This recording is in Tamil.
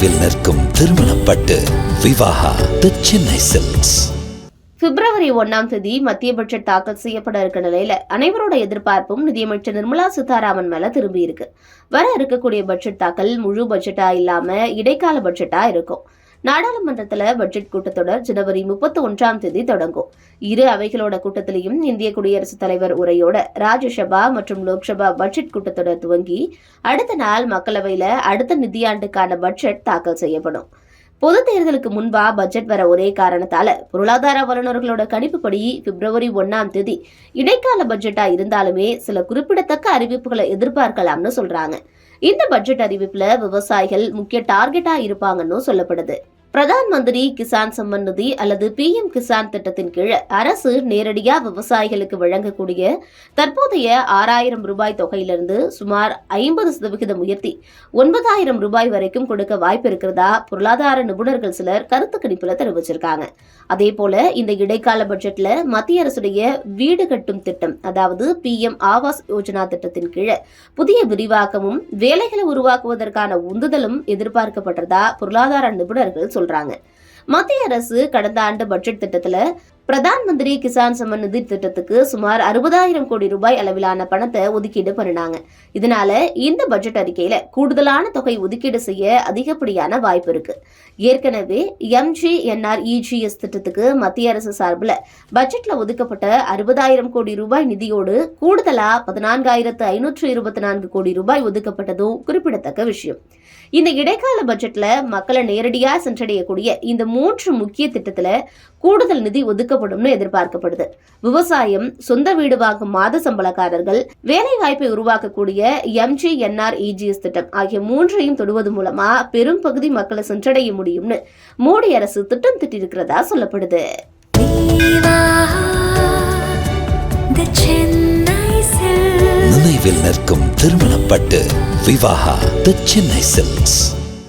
நினைவில் நிற்கும் திருமணப்பட்டு விவாகா தி சென்னை சில்க்ஸ் பிப்ரவரி ஒன்னாம் தேதி மத்திய பட்ஜெட் தாக்கல் செய்யப்பட இருக்க நிலையில அனைவரோட எதிர்பார்ப்பும் நிதியமைச்சர் நிர்மலா சீதாராமன் மேல திரும்பி இருக்கு. வர இருக்கக்கூடிய பட்ஜெட் தாக்கல் முழு பட்ஜெட்டா இல்லாம இடைக்கால பட்ஜெட்டா இருக்கும். நாடாளுமன்றத்துல பட்ஜெட் கூட்டத்தொடர் ஜனவரி முப்பத்தி ஒன்றாம் தேதி தொடங்கும். இரு அவைகளோட கூட்டத்திலையும் இந்திய குடியரசுத் தலைவர் உரையோட ராஜ்யசபா மற்றும் லோக்சபா பட்ஜெட் கூட்டத்தொடர் துவங்கி அடுத்த நாள் மக்களவையில அடுத்த நிதியாண்டுக்கான பட்ஜெட் தாக்கல் செய்யப்படும். பொது தேர்தலுக்கு முன்பா பட்ஜெட் வர ஒரே காரணத்தால பொருளாதார வல்லுநர்களோட கணிப்புப்படி பிப்ரவரி ஒன்னாம் தேதி இடைக்கால பட்ஜெட்டா இருந்தாலுமே சில குறிப்பிடத்தக்க அறிவிப்புகளை எதிர்பார்க்கலாம்னு சொல்றாங்க. இந்த பட்ஜெட் அறிவிப்புல விவசாயிகள் முக்கிய டார்கெட்டா இருப்பாங்கன்னு சொல்லப்படுது. பிரதான் மந்திரி கிசான் சம்மன் நிதி அல்லது பிஎம் கிசான் திட்டத்தின் கீழ் அரசு நேரடியாக விவசாயிகளுக்கு வழங்கக்கூடிய தற்போதைய ஆறாயிரம் ரூபாய் தொகையிலிருந்து சுமார் ஐம்பது சதவிகிதம் உயர்த்தி ஒன்பதாயிரம் ரூபாய் வரைக்கும் கொடுக்க வாய்ப்பு இருக்கிறதா பொருளாதார நிபுணர்கள் சிலர் கருத்து கணிப்புல தெரிவிச்சிருக்காங்க. அதே போல இந்த இடைக்கால பட்ஜெட்ல மத்திய அரசுடைய வீடு கட்டும் திட்டம் அதாவது பிஎம் ஆவாஸ் யோஜனா திட்டத்தின் கீழ் புதிய விரிவாக்கமும் வேலைகளை உருவாக்குவதற்கான உந்துதலும் எதிர்பார்க்கப்பட்டதா பொருளாதார நிபுணர்கள் சொல்றாங்க. மத்திய அரசு கடந்த ஆண்டு பட்ஜெட் திட்டத்துல பிரதான் மந்திரி கிசான் சம்மன் நிதி திட்டத்துக்கு சுமார் அறுபதாயிரம் கோடி ரூபாய் அளவிலான பணத்தை ஒதுக்கீடு பண்ணினாங்க. இதனால இந்த பட்ஜெட் அறிக்கையில கூடுதலான தொகை ஒதுக்கீடு செய்ய அதிகப்படியான வாய்ப்பு இருக்கு. ஏற்கனவே எம்ஜிஎன்ஆர்இஜிஎஸ் திட்டத்துக்கு மத்திய அரசு சார்பில் பட்ஜெட்ல ஒதுக்கப்பட்ட அறுபதாயிரம் கோடி ரூபாய் நிதியோடு கூடுதலா பதினான்காயிரத்து ஐநூற்று இருபத்தி நான்கு கோடி ரூபாய் ஒதுக்கப்பட்டதும் குறிப்பிடத்தக்க விஷயம். இந்த இடைக்கால பட்ஜெட்ல மக்களை நேரடியாக சென்றடையக்கூடிய இந்த மூன்று முக்கிய திட்டத்துல கூடுதல் நிதி ஒதுக்கப்படும்னு எதிர்பார்க்கப்படுது. விவசாயம் சொந்த வீடு வாங்கும் மாத சம்பளக்காரர்கள் வேலை வாய்ப்பை உருவாக்கக்கூடிய எம்ஜிஎன்ஆர் இஜிஎஸ் திட்டம் ஆகிய மூன்றையும் தொடுவது மூலமா பெரும் பகுதி மக்களை சென்றடைய முடியும்னு மோடி அரசு திட்டம் திட்டிருக்கிறதா சொல்லப்படுது. நினைவில் நிற்கும் திருமணப்பட்டு விவாகா தி சென்னை சில்க்ஸ்